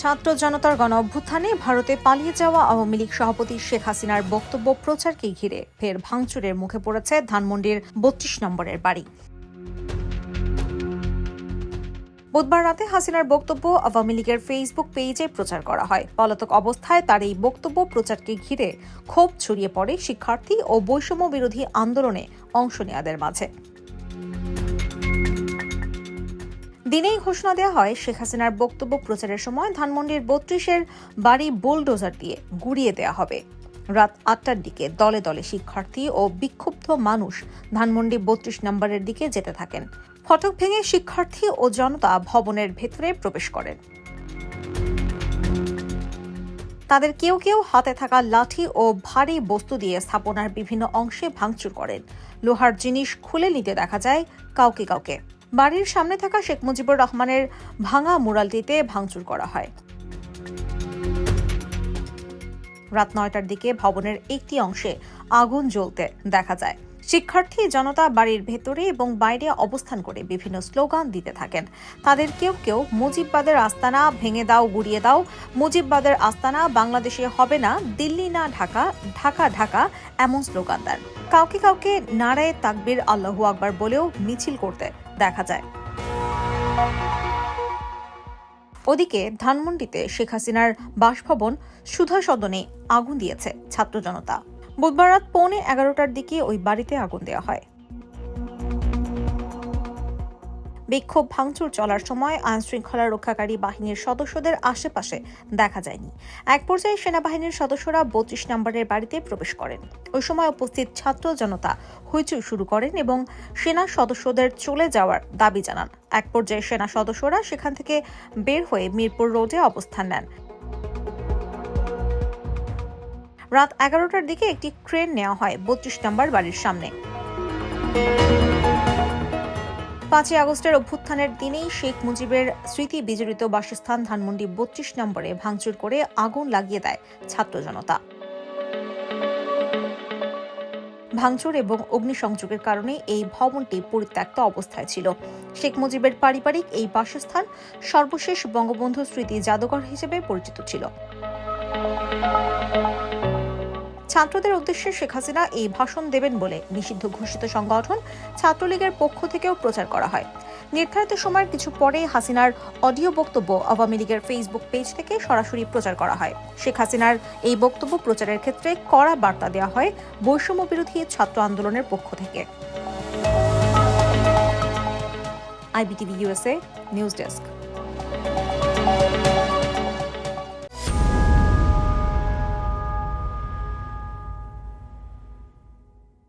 ছাত্র জনতার গণ অভ্যুত্থানে ভারতে পালিয়ে যাওয়া আওয়ামী লীগ সভাপতি শেখ হাসিনার বক্তব্য প্রচারকে ঘিরে ফের ভাঙচুরের মুখে পড়েছে ধানমন্ডির বত্রিশ নম্বরের বাড়ি। বুধবার রাতে হাসিনার বক্তব্য আওয়ামী লীগের ফেসবুক পেজে প্রচার করা হয়। পলাতক অবস্থায় তার এই বক্তব্য প্রচারকে ঘিরে ক্ষোভ ছড়িয়ে পড়ে শিক্ষার্থী ও বৈষম্য বিরোধী আন্দোলনে অংশ নেওয়াদের মাঝে। দিনেই ঘোষণা দেওয়া হয়, শেখ হাসিনার বক্তব্য প্রচারের সময় ধানমন্ডির বত্রিশের বাড়ি বুলডোজার দিয়ে গুড়িয়ে দেওয়া হবে। রাত আটটার দিকে দলে দলে শিক্ষার্থী ও বিক্ষুব্ধ মানুষ ধানমন্ডি বত্রিশ নম্বরের দিকে যেতে থাকেন। ফটক ভেঙে শিক্ষার্থী ও জনতা ভবনের ভেতরে প্রবেশ করেন। তাদের কেউ কেউ হাতে থাকা লাঠি ও ভারী বস্তু দিয়ে স্থাপনার বিভিন্ন অংশে ভাঙচুর করেন। লোহার জিনিস খুলে নিতে দেখা যায় কাউকে কাউকে। বাড়ির সামনে থাকা শেখ মুজিবুর রহমানের ভাঙা মুরালটিতে ভাঙচুর করা হয়। রাত নয়টার দিকে ভবনের একটি অংশে আগুন জ্বলতে দেখা যায়। শিক্ষার্থী জনতা বাড়ির ভেতরে এবং বাইরে অবস্থান করে বিভিন্ন স্লোগান দিতে থাকেন। তাদের কেউ কেউ, মুজিববাদের আস্তানা, ভেঙে দাও, গুড়িয়ে দাও, মুজিববাদের আস্তানা, বাংলাদেশে হবে না, দিল্লি না, ঢাকা ঢাকা ঢাকা, এমন স্লোগান দেন। কাউকে কাউকে নারায় তাকবির আল্লাহু আকবার বলেও মিছিল করতে দেখা যায়। ওদিকে ধানমন্ডিতে শেখ হাসিনার বাসভবন সুধা সদনে আগুন দিয়েছে ছাত্র জনতা। বুধবার রাত পৌনে এগারোটার দিকে ওই বাড়িতে আগুন দেওয়া হয়। বিক্ষোভ ভাঙচুর চলার সময় আইন শৃঙ্খলা রক্ষাকারী বাহিনীর সদস্যদের আশেপাশে দেখা যায়নি। এক পর্যায়ে সেনাবাহিনীর সদস্যরা বত্রিশ নম্বরের বাড়িতে প্রবেশ করেন। ওই সময় উপস্থিত ছাত্র জনতা হইচই শুরু করেন এবং সেনা সদস্যদের চলে যাওয়ার দাবি জানান। এক পর্যায়ে সেনা সদস্যরা সেখান থেকে বের হয়ে মিরপুর রোডে অবস্থান নেন। রাত এগারোটার দিকে একটি ক্রেন নেওয়া হয় বত্রিশ নম্বর বাড়ির সামনে। পাঁচই আগস্টের অভ্যুত্থানের দিনেই শেখ মুজিবের স্মৃতি বিজড়িত বাসস্থান ধানমন্ডি বত্রিশ নম্বরে ভাঙচুর করে আগুন লাগিয়ে দেয় ছাত্র জনতা। ভাঙচুর এবং অগ্নিসংযোগের কারণে এই ভবনটি পরিত্যক্ত অবস্থায় ছিল। শেখ মুজিবের পারিবারিক এই বাসস্থান সর্বশেষ বঙ্গবন্ধু স্মৃতি জাদুঘর হিসেবে পরিচিত ছিল। ছাত্রদের উদ্দেশ্যে শেখ হাসিনা এই ভাষণ দেবেন বলে নিষিদ্ধ ঘোষিত সংগঠন ছাত্রলীগের পক্ষ থেকেও প্রচার করা হয়। নির্ধারিত সময়ের কিছু পরে হাসিনার অডিও বক্তব্য আওয়ামী লীগের ফেসবুক পেজ থেকে সরাসরি প্রচার করা হয়। শেখ হাসিনার এই বক্তব্য প্রচারের ক্ষেত্রে কড়া বার্তা দেওয়া হয় বৈষম্য বিরোধী ছাত্র আন্দোলনের পক্ষ থেকে। IBTV USA news desk